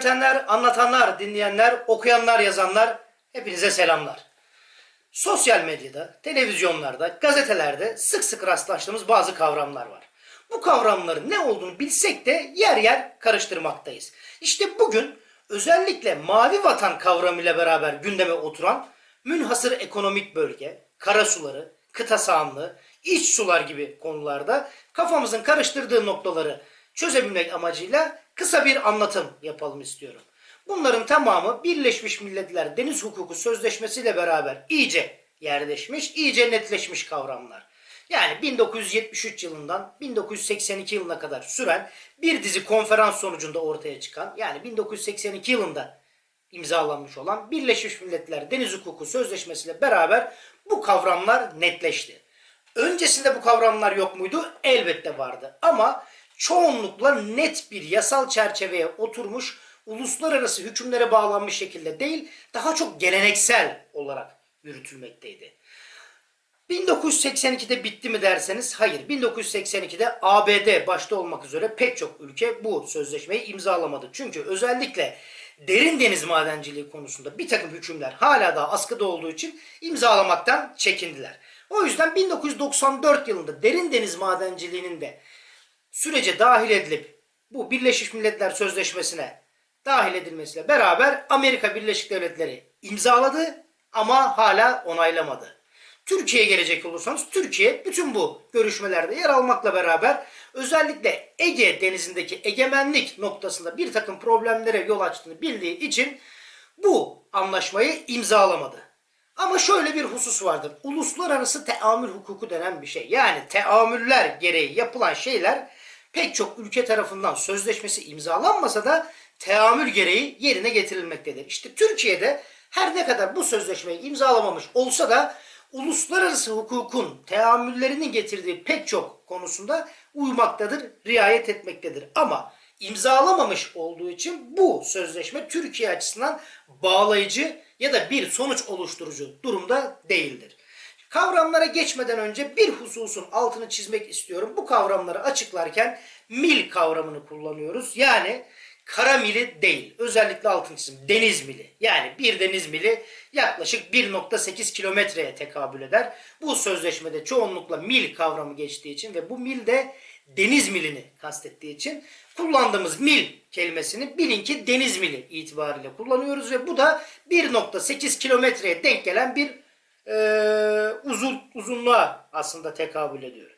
Öğretenler, anlatanlar, dinleyenler, okuyanlar, yazanlar hepinize selamlar. Sosyal medyada, televizyonlarda, gazetelerde sık sık rastlaştığımız bazı kavramlar var. Bu kavramların ne olduğunu bilsek de yer yer karıştırmaktayız. İşte bugün özellikle mavi vatan kavramıyla beraber gündeme oturan münhasır ekonomik bölge, karasuları, kıta sahanlığı, iç sular gibi konularda kafamızın karıştırdığı noktaları çözebilmek amacıyla kısa bir anlatım yapalım istiyorum. Bunların tamamı Birleşmiş Milletler Deniz Hukuku Sözleşmesi ile beraber iyice yerleşmiş, iyice netleşmiş kavramlar. Yani 1973 yılından 1982 yılına kadar süren bir dizi konferans sonucunda ortaya çıkan yani 1982 yılında imzalanmış olan Birleşmiş Milletler Deniz Hukuku Sözleşmesi ile beraber bu kavramlar netleşti. Öncesinde bu kavramlar yok muydu? Elbette vardı. Ama çoğunlukla net bir yasal çerçeveye oturmuş, uluslararası hükümlere bağlanmış şekilde değil, daha çok geleneksel olarak yürütülmekteydi. 1982'de bitti mi derseniz hayır. 1982'de ABD başta olmak üzere pek çok ülke bu sözleşmeyi imzalamadı. Çünkü özellikle derin deniz madenciliği konusunda bir takım hükümler hala daha askıda olduğu için imzalamaktan çekindiler. O yüzden 1994 yılında derin deniz madenciliğinin de sürece dahil edilip bu Birleşmiş Milletler Sözleşmesi'ne dahil edilmesiyle beraber Amerika Birleşik Devletleri imzaladı ama hala onaylamadı. Türkiye'ye gelecek olursanız Türkiye bütün bu görüşmelerde yer almakla beraber özellikle Ege denizindeki egemenlik noktasında bir takım problemlere yol açtığını bildiği için bu anlaşmayı imzalamadı. Ama şöyle bir husus vardır. Uluslararası teamül hukuku denen bir şey. Yani teamüller gereği yapılan şeyler pek çok ülke tarafından sözleşmesi imzalanmasa da teamül gereği yerine getirilmektedir. İşte Türkiye'de her ne kadar bu sözleşmeyi imzalamamış olsa da uluslararası hukukun teamüllerinin getirdiği pek çok konusunda uymaktadır, riayet etmektedir. Ama imzalamamış olduğu için bu sözleşme Türkiye açısından bağlayıcı ya da bir sonuç oluşturucu durumda değildir. Kavramlara geçmeden önce bir hususun altını çizmek istiyorum. Bu kavramları açıklarken mil kavramını kullanıyoruz. Yani kara mili değil. Özellikle altını çizim. Deniz mili. Yani bir deniz mili yaklaşık 1.8 kilometreye tekabül eder. Bu sözleşmede çoğunlukla mil kavramı geçtiği için ve bu mil de deniz milini kastettiği için kullandığımız mil kelimesini bilin ki deniz mili itibariyle kullanıyoruz ve bu da 1.8 kilometreye denk gelen bir e, uzun uzunluğa aslında tekabül ediyor.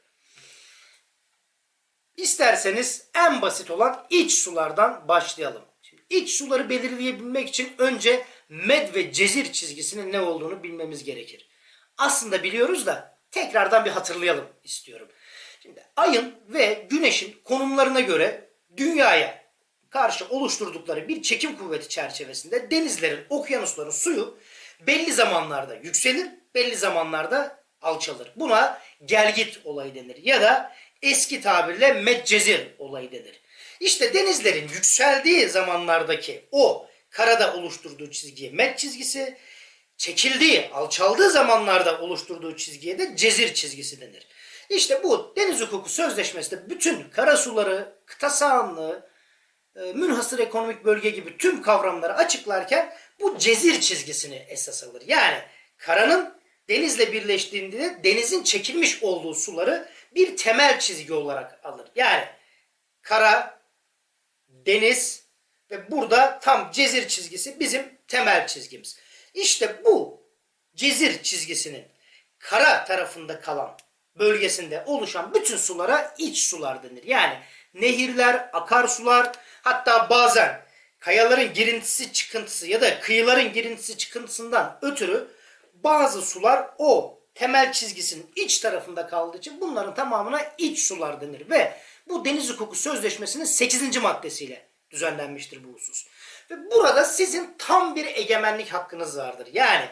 İsterseniz en basit olan iç sulardan başlayalım. Şimdi iç suları belirleyebilmek için önce med ve cezir çizgisinin ne olduğunu bilmemiz gerekir. Aslında biliyoruz da tekrardan bir hatırlayalım istiyorum. Şimdi ayın ve güneşin konumlarına göre dünyaya karşı oluşturdukları bir çekim kuvveti çerçevesinde denizlerin, okyanusların suyu belli zamanlarda yükselir, belli zamanlarda alçalır. Buna gelgit olayı denir ya da eski tabirle medcezir olayı denir. İşte denizlerin yükseldiği zamanlardaki o karada oluşturduğu çizgiye med çizgisi, çekildiği, alçaldığı zamanlarda oluşturduğu çizgiye de cezir çizgisi denir. İşte bu deniz hukuku sözleşmesinde bütün karasuları, kıta sahanlığı, e, münhasır ekonomik bölge gibi tüm kavramları açıklarken bu cezir çizgisini esas alır. Yani karanın denizle birleştiğinde denizin çekilmiş olduğu suları bir temel çizgi olarak alır. Yani kara, deniz ve burada tam cezir çizgisi bizim temel çizgimiz. İşte bu cezir çizgisinin kara tarafında kalan bölgesinde oluşan bütün sulara iç sular denir. Yani nehirler, akarsular hatta bazen kayaların girintisi çıkıntısı ya da kıyıların girintisi çıkıntısından ötürü bazı sular o temel çizgisinin iç tarafında kaldığı için bunların tamamına iç sular denir ve bu Deniz Hukuku Sözleşmesi'nin 8. maddesiyle düzenlenmiştir bu husus. Ve burada sizin tam bir egemenlik hakkınız vardır. Yani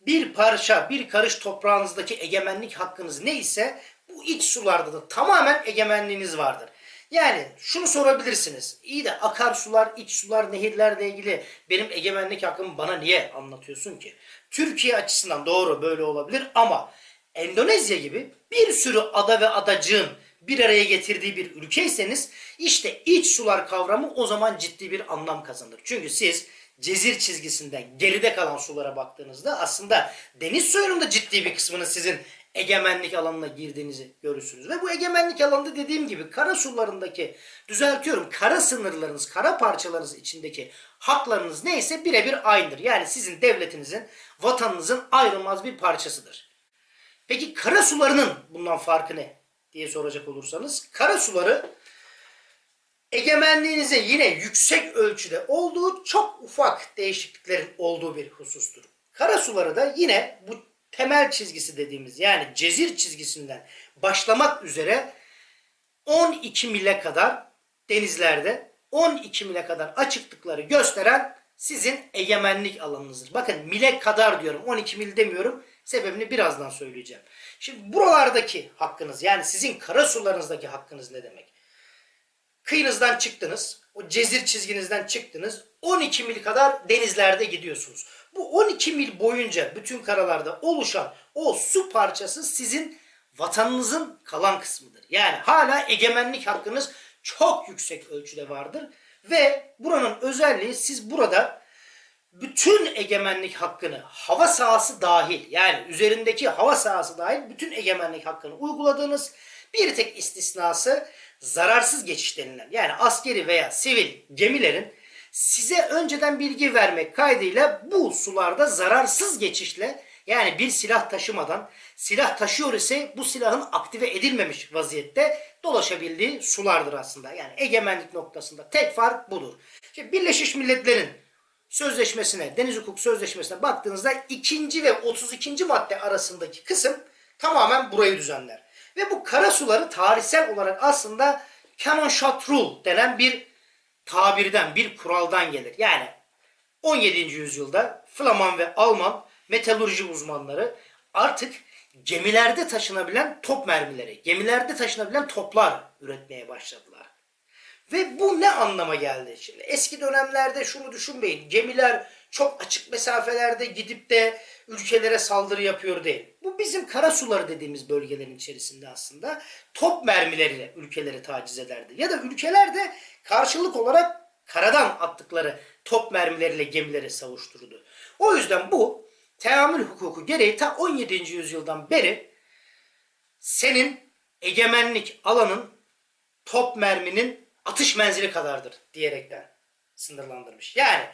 bir parça, bir karış toprağınızdaki egemenlik hakkınız neyse bu iç sularda da tamamen egemenliğiniz vardır. Yani şunu sorabilirsiniz. İyi de akarsular, iç sular, nehirlerle ilgili benim egemenlik hakkımı bana niye anlatıyorsun ki? Türkiye açısından doğru böyle olabilir ama Endonezya gibi bir sürü ada ve adacığın bir araya getirdiği bir ülkeyseniz işte iç sular kavramı o zaman ciddi bir anlam kazanır. Çünkü siz cezir çizgisinden geride kalan sulara baktığınızda aslında deniz suyunun da ciddi bir kısmının sizin egemenlik alanına girdiğinizi görürsünüz. Ve bu egemenlik alanında dediğim gibi kara sularındaki düzeltiyorum kara sınırlarınız, kara parçalarınız içindeki haklarınız neyse birebir aynıdır. Yani sizin devletinizin, vatanınızın ayrılmaz bir parçasıdır. Peki kara sularının bundan farkı ne diye soracak olursanız kara suları egemenliğinizin yine yüksek ölçüde olduğu çok ufak değişikliklerin olduğu bir husustur. Kara suları da yine bu temel çizgisi dediğimiz yani cezir çizgisinden başlamak üzere 12 mile kadar denizlerde 12 mile kadar açıklıkları gösteren sizin egemenlik alanınızdır. Bakın mile kadar diyorum 12 mil demiyorum sebebini birazdan söyleyeceğim. Şimdi buralardaki hakkınız yani sizin kara sularınızdaki hakkınız ne demek? Kıyınızdan çıktınız. O cezir çizginizden çıktınız. 12 mil kadar denizlerde gidiyorsunuz. Bu 12 mil boyunca bütün karalarda oluşan o su parçası sizin vatanınızın kalan kısmıdır. Yani hala egemenlik hakkınız çok yüksek ölçüde vardır. Ve buranın özelliği siz burada bütün egemenlik hakkını hava sahası dahil yani üzerindeki hava sahası dahil bütün egemenlik hakkını uyguladığınız bir tek istisnası zararsız geçiş denilen yani askeri veya sivil gemilerin size önceden bilgi vermek kaydıyla bu sularda zararsız geçişle yani bir silah taşımadan silah taşıyor ise bu silahın aktive edilmemiş vaziyette dolaşabildiği sulardır aslında. Yani egemenlik noktasında tek fark budur. Şimdi Birleşmiş Milletler'in sözleşmesine, Deniz Hukuk Sözleşmesi'ne baktığınızda ikinci ve 32. madde arasındaki kısım tamamen burayı düzenler. Ve bu kara suları tarihsel olarak aslında canon shot denen bir tabirden, bir kuraldan gelir. Yani 17. yüzyılda Flaman ve Alman metalurji uzmanları artık gemilerde taşınabilen top mermileri, gemilerde taşınabilen toplar üretmeye başladılar. Ve bu ne anlama geldi? Şimdi eski dönemlerde şunu düşünmeyin. Gemiler çok açık mesafelerde gidip de ülkelere saldırı yapıyor değil. Bizim kara suları dediğimiz bölgelerin içerisinde aslında top mermileriyle ülkeleri taciz ederdi. Ya da ülkeler de karşılık olarak karadan attıkları top mermileriyle gemileri savuşturdu. O yüzden bu teamül hukuku gereği ta 17. yüzyıldan beri senin egemenlik alanın top merminin atış menzili kadardır diyerekten sınırlandırmış. Yani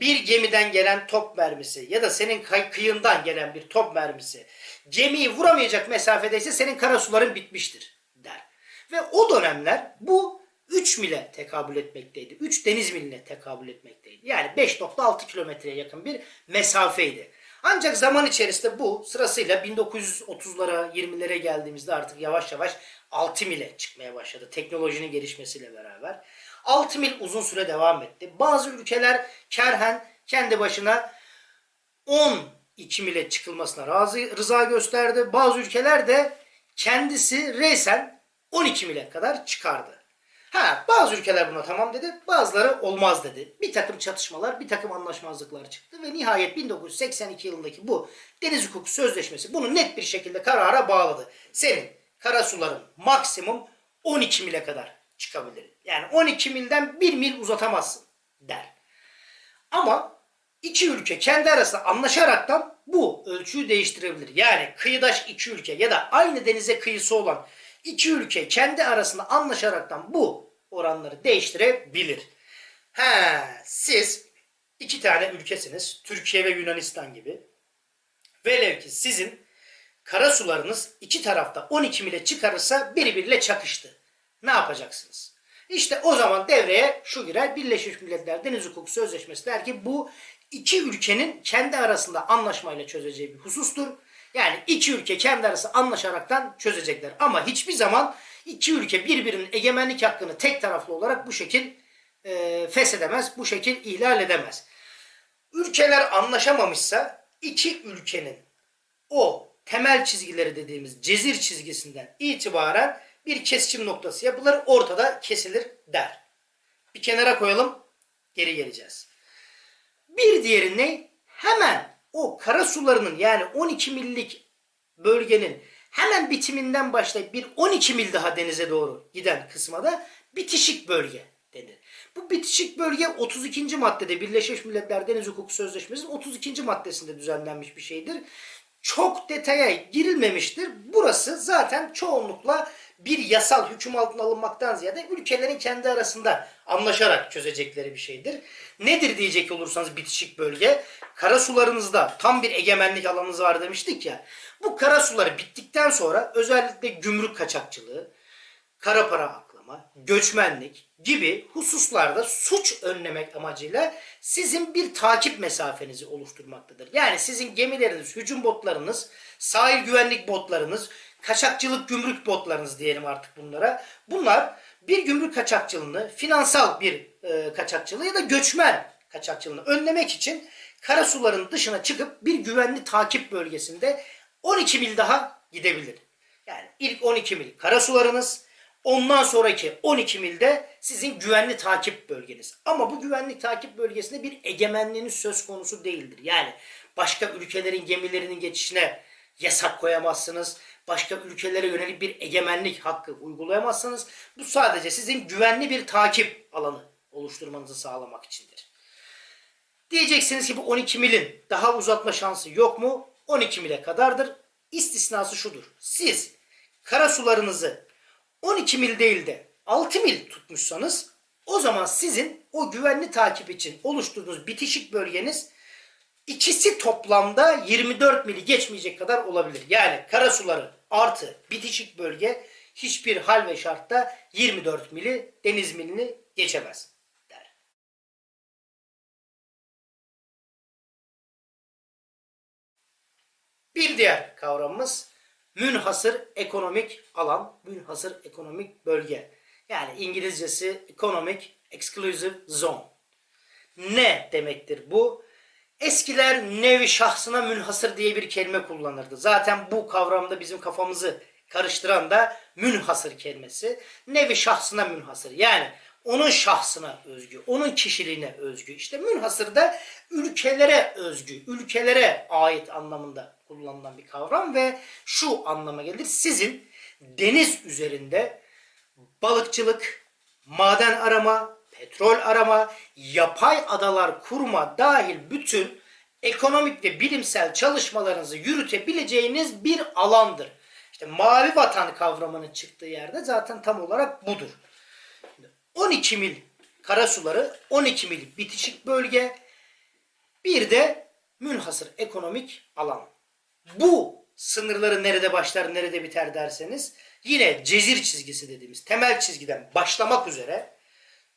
bir gemiden gelen top mermisi ya da senin kıyından gelen bir top mermisi gemiyi vuramayacak mesafedeyse senin karasuların bitmiştir der. Ve o dönemler bu 3 mile tekabül etmekteydi. 3 deniz miline tekabül etmekteydi. Yani 5.6 kilometreye yakın bir mesafeydi. Ancak zaman içerisinde bu sırasıyla 1930'lara 20'lere geldiğimizde artık yavaş yavaş 6 mile çıkmaya başladı. Teknolojinin gelişmesiyle beraber. 6 mil uzun süre devam etti. Bazı ülkeler kerhen kendi başına 12 mile çıkılmasına razı, rıza gösterdi. Bazı ülkeler de kendisi reysen 12 mile kadar çıkardı. Ha bazı ülkeler buna tamam dedi, bazıları olmaz dedi. Bir takım çatışmalar, bir takım anlaşmazlıklar çıktı ve nihayet 1982 yılındaki bu Deniz Hukuku Sözleşmesi bunu net bir şekilde karara bağladı. Senin karasuların maksimum 12 mile kadar çıkabilir. Yani 12 milden 1 mil uzatamazsın der. Ama iki ülke kendi arasında anlaşaraktan bu ölçüyü değiştirebilir. Yani kıyıdaş iki ülke ya da aynı denize kıyısı olan iki ülke kendi arasında anlaşaraktan bu oranları değiştirebilir. He, siz iki tane ülkesiniz. Türkiye ve Yunanistan gibi. Velev ki sizin kara sularınız iki tarafta 12 mile çıkarırsa birbiriyle çakıştı. Ne yapacaksınız? İşte o zaman devreye şu girer. Birleşmiş Milletler Deniz Hukuku Sözleşmesi der ki bu iki ülkenin kendi arasında anlaşmayla çözeceği bir husustur. Yani iki ülke kendi arası anlaşaraktan çözecekler. Ama hiçbir zaman iki ülke birbirinin egemenlik hakkını tek taraflı olarak bu şekil e, feshedemez, bu şekil ihlal edemez. Ülkeler anlaşamamışsa iki ülkenin o temel çizgileri dediğimiz cezir çizgisinden itibaren bir kesişim noktası yapılır, ortada kesilir der. Bir kenara koyalım, geri geleceğiz. Bir diğeri ne? Hemen o kara sularının yani 12 millik bölgenin Hemen bitiminden başlayıp bir 12 mil daha denize doğru giden kısma da bitişik bölge denir. Bu bitişik bölge 32. maddede Birleşmiş Milletler Deniz Hukuku Sözleşmesi'nin 32. maddesinde düzenlenmiş bir şeydir. Çok detaya girilmemiştir. Burası zaten çoğunlukla bir yasal hüküm altına alınmaktan ziyade ülkelerin kendi arasında anlaşarak çözecekleri bir şeydir. Nedir diyecek olursanız bitişik bölge? Karasularınızda tam bir egemenlik alanınız var demiştik ya. Bu karasuları bittikten sonra özellikle gümrük kaçakçılığı, kara para aklama, göçmenlik gibi hususlarda suç önlemek amacıyla sizin bir takip mesafenizi oluşturmaktadır. Yani sizin gemileriniz, hücum botlarınız, sahil güvenlik botlarınız, kaçakçılık gümrük botlarınız diyelim artık bunlara. Bunlar bir gümrük kaçakçılığını, finansal bir e, kaçakçılığı ya da göçmen kaçakçılığını önlemek için karasuların dışına çıkıp bir güvenli takip bölgesinde 12 mil daha gidebilir. Yani ilk 12 mil karasularınız, ondan sonraki 12 milde sizin güvenli takip bölgeniz. Ama bu güvenli takip bölgesinde bir egemenliğiniz söz konusu değildir. Yani başka ülkelerin gemilerinin geçişine yasak koyamazsınız. Başka ülkelere yönelik bir egemenlik hakkı uygulayamazsınız. Bu sadece sizin güvenli bir takip alanı oluşturmanızı sağlamak içindir. Diyeceksiniz ki bu 12 milin daha uzatma şansı yok mu? 12 mile kadardır. İstisnası şudur. Siz karasularınızı 12 mil değil de 6 mil tutmuşsanız o zaman sizin o güvenli takip için oluşturduğunuz bitişik bölgeniz ikisi toplamda 24 mili geçmeyecek kadar olabilir. Yani karasuları artı bitişik bölge hiçbir hal ve şartta 24 mili deniz milini geçemez. Bir diğer kavramımız münhasır ekonomik alan, münhasır ekonomik bölge. Yani İngilizcesi Economic Exclusive Zone. Ne demektir bu? Eskiler nevi şahsına münhasır diye bir kelime kullanırdı. Zaten bu kavramda bizim kafamızı karıştıran da münhasır kelimesi. Nevi şahsına münhasır. Yani onun şahsına özgü, onun kişiliğine özgü. İşte münhasır da ülkelere özgü, ülkelere ait anlamında kullanılan bir kavram ve şu anlama gelir. Sizin deniz üzerinde balıkçılık, maden arama, petrol arama, yapay adalar kurma dahil bütün ekonomik ve bilimsel çalışmalarınızı yürütebileceğiniz bir alandır. İşte mavi vatan kavramının çıktığı yerde zaten tam olarak budur. 12 mil karasuları, 12 mil bitişik bölge, bir de münhasır ekonomik alan. Bu sınırları nerede başlar, nerede biter derseniz yine cezir çizgisi dediğimiz temel çizgiden başlamak üzere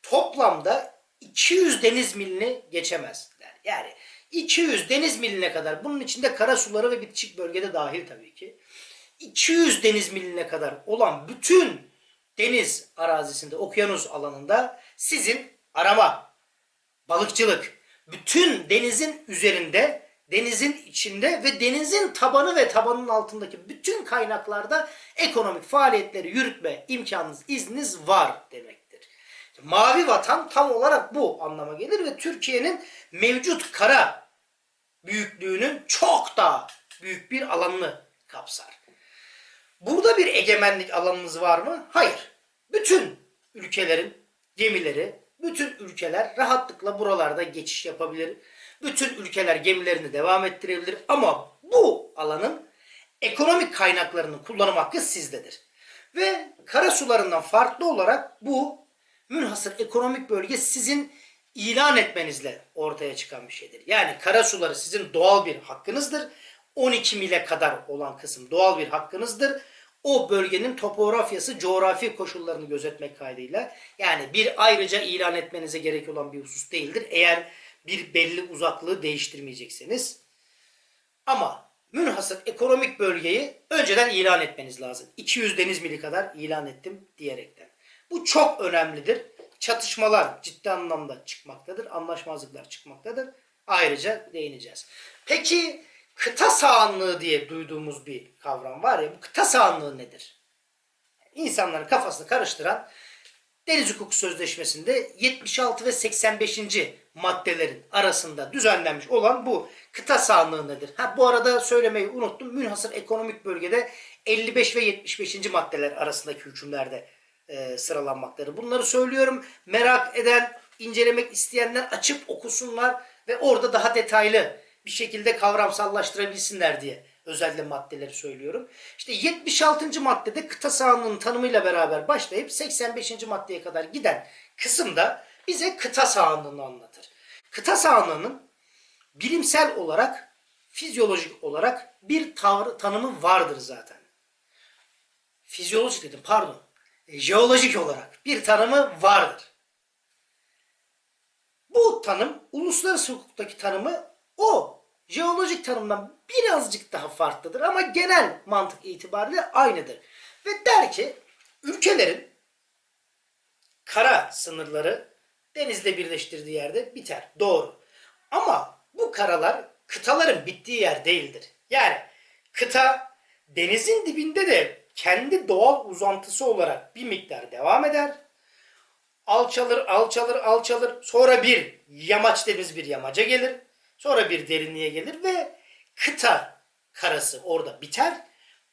toplamda 200 deniz milini geçemezler. Yani 200 deniz miline kadar bunun içinde kara suları ve bitişik bölgede dahil tabii ki. 200 deniz miline kadar olan bütün deniz arazisinde, okyanus alanında sizin arama, balıkçılık, bütün denizin üzerinde, denizin içinde ve denizin tabanı ve tabanın altındaki bütün kaynaklarda ekonomik faaliyetleri yürütme imkanınız, izniniz var demektir. Mavi vatan tam olarak bu anlama gelir ve Türkiye'nin mevcut kara büyüklüğünün çok daha büyük bir alanını kapsar. Burada bir egemenlik alanımız var mı? Hayır. Bütün ülkelerin gemileri, bütün ülkeler rahatlıkla buralarda geçiş yapabilir. Bütün ülkeler gemilerini devam ettirebilir ama bu alanın ekonomik kaynaklarının kullanım hakkı sizdedir. Ve kara sularından farklı olarak bu münhasır ekonomik bölge sizin ilan etmenizle ortaya çıkan bir şeydir. Yani kara suları sizin doğal bir hakkınızdır. 12 mile kadar olan kısım doğal bir hakkınızdır. O bölgenin topografyası, coğrafi koşullarını gözetmek kaydıyla yani bir ayrıca ilan etmenize gerek olan bir husus değildir. Eğer bir belli uzaklığı değiştirmeyecekseniz. Ama münhasır ekonomik bölgeyi önceden ilan etmeniz lazım. 200 deniz mili kadar ilan ettim diyerekten. Bu çok önemlidir. Çatışmalar ciddi anlamda çıkmaktadır. Anlaşmazlıklar çıkmaktadır. Ayrıca değineceğiz. Peki kıta sahanlığı diye duyduğumuz bir kavram var ya bu kıta sahanlığı nedir? İnsanların kafasını karıştıran Deniz Hukuku Sözleşmesi'nde 76 ve 85. maddelerin arasında düzenlenmiş olan bu kıta sahanlığı nedir? Ha, bu arada söylemeyi unuttum. Münhasır ekonomik bölgede 55 ve 75. maddeler arasındaki hükümlerde e, sıralanmaktadır. Bunları söylüyorum. Merak eden, incelemek isteyenler açıp okusunlar ve orada daha detaylı bir şekilde kavramsallaştırabilsinler diye özellikle maddeleri söylüyorum. İşte 76. maddede kıta sahanlığının tanımıyla beraber başlayıp 85. maddeye kadar giden kısımda bize kıta sahanlığını anlatır. Kıta sahanlığının bilimsel olarak, fizyolojik olarak bir tavrı, tanımı vardır zaten. Fizyolojik dedim pardon. E, jeolojik olarak bir tanımı vardır. Bu tanım uluslararası hukuktaki tanımı o jeolojik tanımdan birazcık daha farklıdır ama genel mantık itibariyle aynıdır. Ve der ki ülkelerin kara sınırları denizle birleştirdiği yerde biter. Doğru. Ama bu karalar kıtaların bittiği yer değildir. Yani kıta denizin dibinde de kendi doğal uzantısı olarak bir miktar devam eder. Alçalır, alçalır, alçalır. Sonra bir yamaç dediğimiz bir yamaca gelir. Sonra bir derinliğe gelir ve kıta karası orada biter.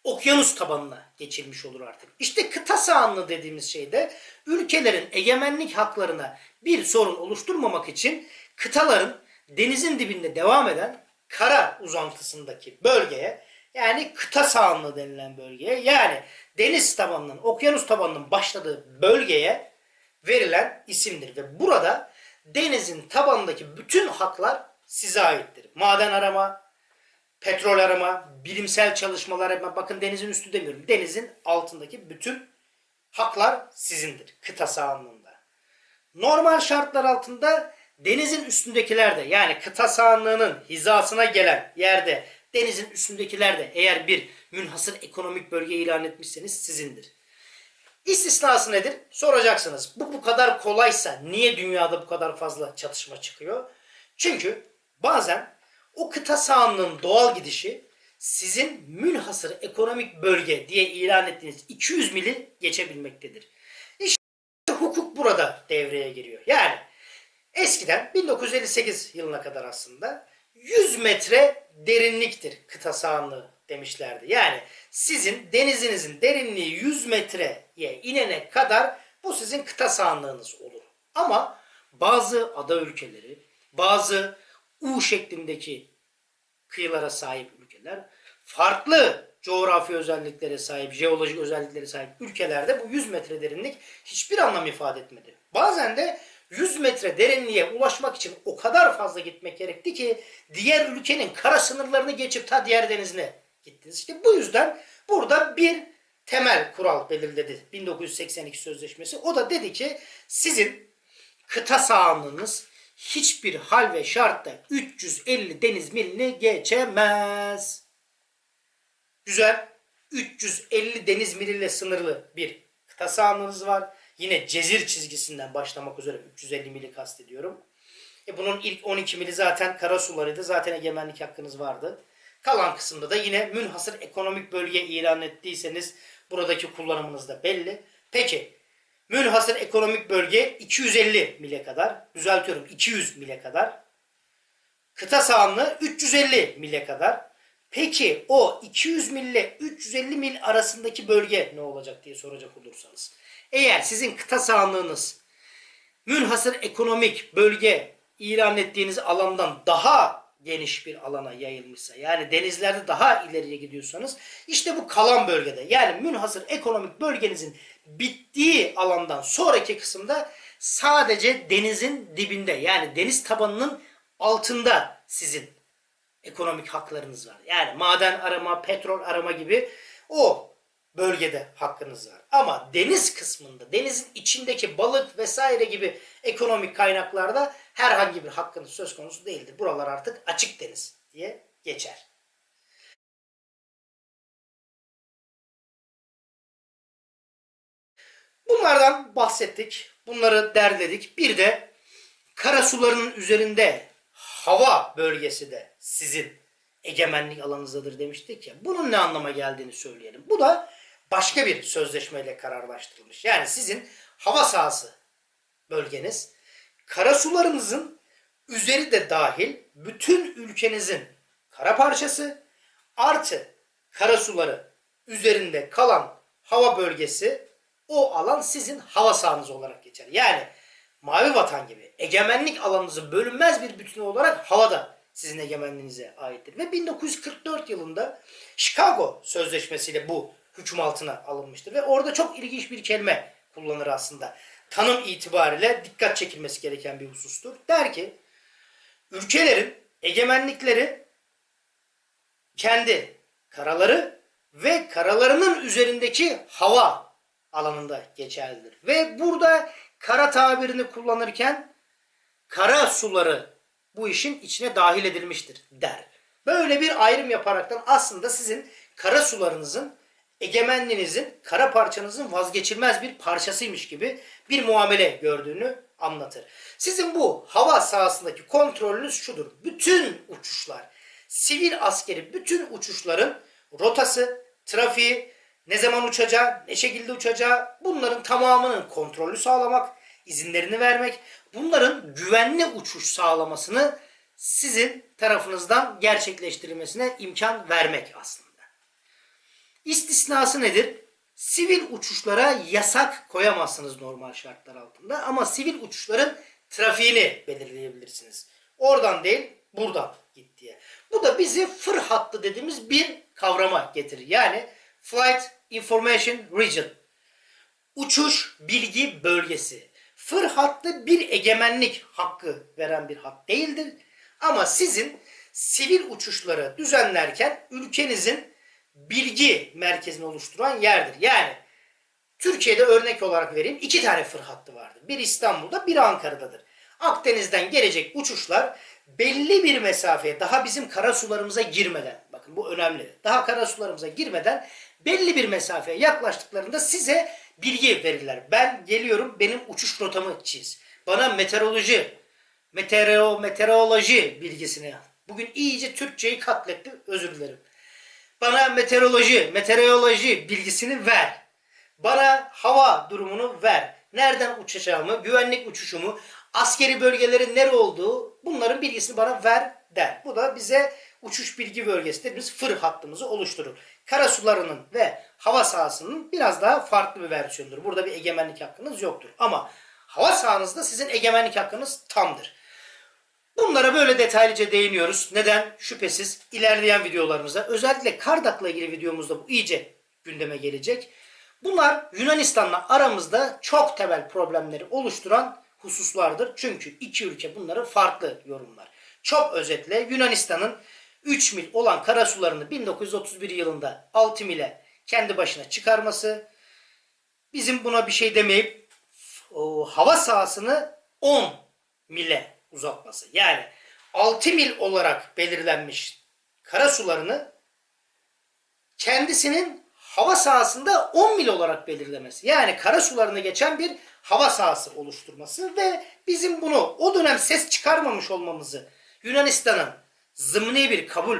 Okyanus tabanına geçilmiş olur artık. İşte kıta sahanlığı dediğimiz şeyde ülkelerin egemenlik haklarına bir sorun oluşturmamak için kıtaların denizin dibinde devam eden kara uzantısındaki bölgeye yani kıta sahanlığı denilen bölgeye yani deniz tabanının, okyanus tabanının başladığı bölgeye verilen isimdir. Ve burada denizin tabanındaki bütün haklar size aittir. Maden arama, petrol arama, bilimsel çalışmalar yapma. Bakın denizin üstü demiyorum. Denizin altındaki bütün haklar sizindir. Kıta sahanlığında. Normal şartlar altında denizin üstündekiler de yani kıta sahanlığının hizasına gelen yerde denizin üstündekiler de eğer bir münhasır ekonomik bölge ilan etmişseniz sizindir. İstisnası nedir? Soracaksınız. Bu bu kadar kolaysa niye dünyada bu kadar fazla çatışma çıkıyor? Çünkü bazen o kıta sahanlığının doğal gidişi sizin münhasır ekonomik bölge diye ilan ettiğiniz 200 mili geçebilmektedir. İşte hukuk burada devreye giriyor. Yani eskiden 1958 yılına kadar aslında 100 metre derinliktir kıta sahanlığı demişlerdi. Yani sizin denizinizin derinliği 100 metreye inene kadar bu sizin kıta sahanlığınız olur. Ama bazı ada ülkeleri, bazı U şeklindeki kıyılara sahip ülkeler, farklı coğrafi özelliklere sahip, jeolojik özelliklere sahip ülkelerde bu 100 metre derinlik hiçbir anlam ifade etmedi. Bazen de 100 metre derinliğe ulaşmak için o kadar fazla gitmek gerekti ki diğer ülkenin kara sınırlarını geçip ta diğer denizine gittiniz. İşte bu yüzden burada bir temel kural belirledi 1982 sözleşmesi. O da dedi ki sizin kıta sahanlığınız hiçbir hal ve şartta 350 deniz milini geçemez. Güzel. 350 deniz miliyle sınırlı bir kıta sahanlığınız var. Yine cezir çizgisinden başlamak üzere 350 mili kastediyorum. E bunun ilk 12 mili zaten karasularıydı. Zaten egemenlik hakkınız vardı. Kalan kısımda da yine münhasır ekonomik bölge ilan ettiyseniz buradaki kullanımınız da belli. Peki münhasır ekonomik bölge 250 mile kadar. Düzeltiyorum 200 mile kadar. Kıta sahanlığı 350 mile kadar. Peki o 200 mil ile 350 mil arasındaki bölge ne olacak diye soracak olursanız. Eğer sizin kıta sahanlığınız münhasır ekonomik bölge ilan ettiğiniz alandan daha geniş bir alana yayılmışsa yani denizlerde daha ileriye gidiyorsanız işte bu kalan bölgede yani münhasır ekonomik bölgenizin bittiği alandan sonraki kısımda sadece denizin dibinde yani deniz tabanının altında sizin ekonomik haklarınız var. Yani maden arama, petrol arama gibi o bölgede hakkınız var. Ama deniz kısmında, denizin içindeki balık vesaire gibi ekonomik kaynaklarda herhangi bir hakkınız söz konusu değildir. Buralar artık açık deniz diye geçer. Bunlardan bahsettik. Bunları derledik. Bir de karasularının üzerinde hava bölgesi de sizin egemenlik alanınızdadır demiştik ya. Bunun ne anlama geldiğini söyleyelim. Bu da başka bir sözleşmeyle kararlaştırılmış. Yani sizin hava sahası bölgeniz karasularınızın üzeri de dahil bütün ülkenizin kara parçası artı karasuları üzerinde kalan hava bölgesi o alan sizin hava sahanız olarak geçer. Yani mavi vatan gibi egemenlik alanınızın bölünmez bir bütünü olarak havada sizin egemenliğinize aittir. Ve 1944 yılında Chicago Sözleşmesi'yle bu hüküm altına alınmıştır. Ve orada çok ilginç bir kelime kullanır aslında. Tanım itibariyle dikkat çekilmesi gereken bir husustur. Der ki ülkelerin egemenlikleri kendi karaları ve karalarının üzerindeki hava alanında geçerlidir. Ve burada kara tabirini kullanırken kara suları bu işin içine dahil edilmiştir der. Böyle bir ayrım yaparaktan aslında sizin kara sularınızın egemenliğinizin, kara parçanızın vazgeçilmez bir parçasıymış gibi bir muamele gördüğünü anlatır. Sizin bu hava sahasındaki kontrolünüz şudur. Bütün uçuşlar, sivil askeri bütün uçuşların rotası, trafiği, ne zaman uçacağı, ne şekilde uçacağı bunların tamamının kontrolü sağlamak, izinlerini vermek, bunların güvenli uçuş sağlamasını sizin tarafınızdan gerçekleştirilmesine imkan vermek aslında. İstisnası nedir? Sivil uçuşlara yasak koyamazsınız normal şartlar altında ama sivil uçuşların trafiğini belirleyebilirsiniz. Oradan değil buradan git diye. Bu da bizi fır hattı dediğimiz bir kavrama getirir. Yani Flight Information Region. Uçuş bilgi bölgesi. Fır hattı bir egemenlik hakkı veren bir hat değildir. Ama sizin sivil uçuşları düzenlerken ülkenizin bilgi merkezini oluşturan yerdir. Yani Türkiye'de örnek olarak vereyim iki tane fır hattı vardır. Bir İstanbul'da bir Ankara'dadır. Akdeniz'den gelecek uçuşlar belli bir mesafeye daha bizim kara sularımıza girmeden bakın bu önemli. Daha kara sularımıza girmeden belli bir mesafeye yaklaştıklarında size bilgi verirler. Ben geliyorum benim uçuş rotamı çiz. Bana meteoroloji, meteorolo, meteoroloji bilgisini Bugün iyice Türkçeyi katletti özür dilerim. Bana meteoroloji, meteoroloji bilgisini ver. Bana hava durumunu ver. Nereden uçacağımı, güvenlik uçuşumu, askeri bölgelerin nere olduğu bunların bilgisini bana ver der. Bu da bize uçuş bilgi bölgesi dediğimiz fır hattımızı oluşturur. Kara sularının ve hava sahasının biraz daha farklı bir versiyonudur. Burada bir egemenlik hakkınız yoktur. Ama hava sahanızda sizin egemenlik hakkınız tamdır. Bunlara böyle detaylıca değiniyoruz. Neden? Şüphesiz ilerleyen videolarımızda özellikle Kardak'la ilgili videomuzda bu iyice gündeme gelecek. Bunlar Yunanistan'la aramızda çok temel problemleri oluşturan hususlardır. Çünkü iki ülke bunları farklı yorumlar. Çok özetle Yunanistan'ın 3 mil olan karasularını 1931 yılında 6 mile kendi başına çıkarması, bizim buna bir şey demeyip o, hava sahasını 10 mile uzatması. Yani 6 mil olarak belirlenmiş karasularını kendisinin hava sahasında 10 mil olarak belirlemesi. Yani karasularını geçen bir hava sahası oluşturması ve bizim bunu o dönem ses çıkarmamış olmamızı Yunanistan'ın zımni bir kabul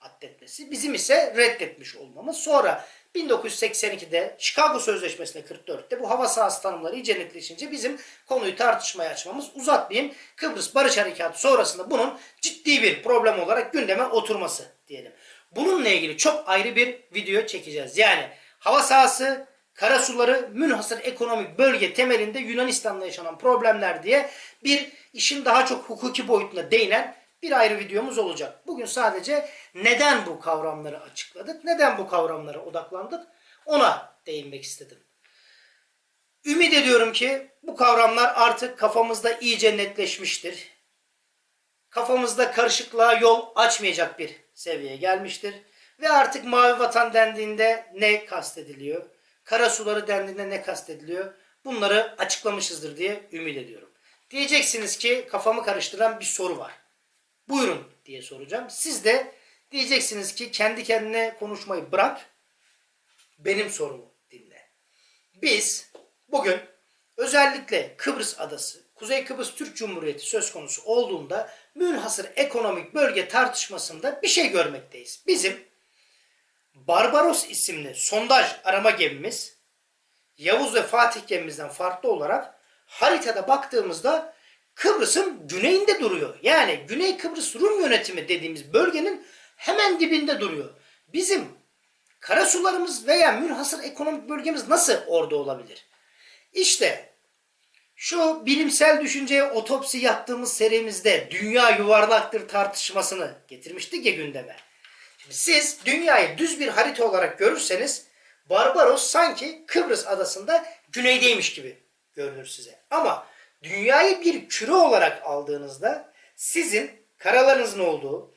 addetmesi, bizim ise reddetmiş olmamız. Sonra 1982'de Chicago Sözleşmesi'nde 44'te bu hava sahası tanımları iyice netleşince bizim konuyu tartışmaya açmamız uzatmayayım. Kıbrıs Barış Harekatı sonrasında bunun ciddi bir problem olarak gündeme oturması diyelim. Bununla ilgili çok ayrı bir video çekeceğiz. Yani hava sahası, karasuları, münhasır ekonomik bölge temelinde Yunanistan'da yaşanan problemler diye bir işin daha çok hukuki boyutuna değinen bir ayrı videomuz olacak. Bugün sadece neden bu kavramları açıkladık, neden bu kavramlara odaklandık ona değinmek istedim. Ümit ediyorum ki bu kavramlar artık kafamızda iyice netleşmiştir. Kafamızda karışıklığa yol açmayacak bir seviyeye gelmiştir. Ve artık mavi vatan dendiğinde ne kastediliyor? Kara suları dendiğinde ne kastediliyor? Bunları açıklamışızdır diye ümit ediyorum. Diyeceksiniz ki kafamı karıştıran bir soru var. Buyurun diye soracağım. Siz de diyeceksiniz ki kendi kendine konuşmayı bırak. Benim sorumu dinle. Biz bugün özellikle Kıbrıs adası, Kuzey Kıbrıs Türk Cumhuriyeti söz konusu olduğunda münhasır ekonomik bölge tartışmasında bir şey görmekteyiz. Bizim Barbaros isimli sondaj arama gemimiz Yavuz ve Fatih gemimizden farklı olarak haritada baktığımızda Kıbrıs'ın güneyinde duruyor. Yani Güney Kıbrıs Rum yönetimi dediğimiz bölgenin hemen dibinde duruyor. Bizim Karasularımız veya münhasır ekonomik bölgemiz nasıl orada olabilir? İşte şu bilimsel düşünceye otopsi yaptığımız serimizde dünya yuvarlaktır tartışmasını getirmiştik ya gündeme. Şimdi siz dünyayı düz bir harita olarak görürseniz Barbaros sanki Kıbrıs adasında güneydeymiş gibi görünür size. Ama dünyayı bir küre olarak aldığınızda sizin karalarınızın olduğu,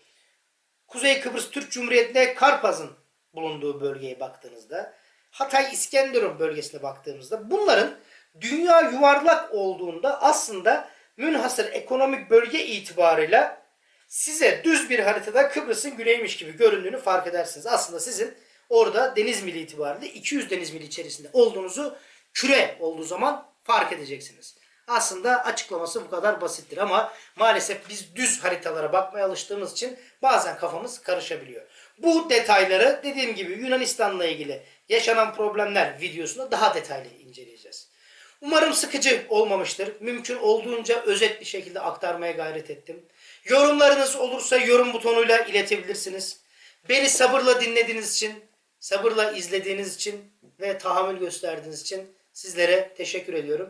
Kuzey Kıbrıs Türk Cumhuriyeti'nde Karpaz'ın bulunduğu bölgeye baktığınızda, Hatay İskenderun bölgesine baktığımızda bunların dünya yuvarlak olduğunda aslında münhasır ekonomik bölge itibarıyla size düz bir haritada Kıbrıs'ın güneymiş gibi göründüğünü fark edersiniz. Aslında sizin orada deniz mili itibariyle 200 deniz mili içerisinde olduğunuzu küre olduğu zaman fark edeceksiniz. Aslında açıklaması bu kadar basittir ama maalesef biz düz haritalara bakmaya alıştığımız için bazen kafamız karışabiliyor. Bu detayları dediğim gibi Yunanistan'la ilgili yaşanan problemler videosunda daha detaylı inceleyeceğiz. Umarım sıkıcı olmamıştır. Mümkün olduğunca özet bir şekilde aktarmaya gayret ettim. Yorumlarınız olursa yorum butonuyla iletebilirsiniz. Beni sabırla dinlediğiniz için, sabırla izlediğiniz için ve tahammül gösterdiğiniz için sizlere teşekkür ediyorum.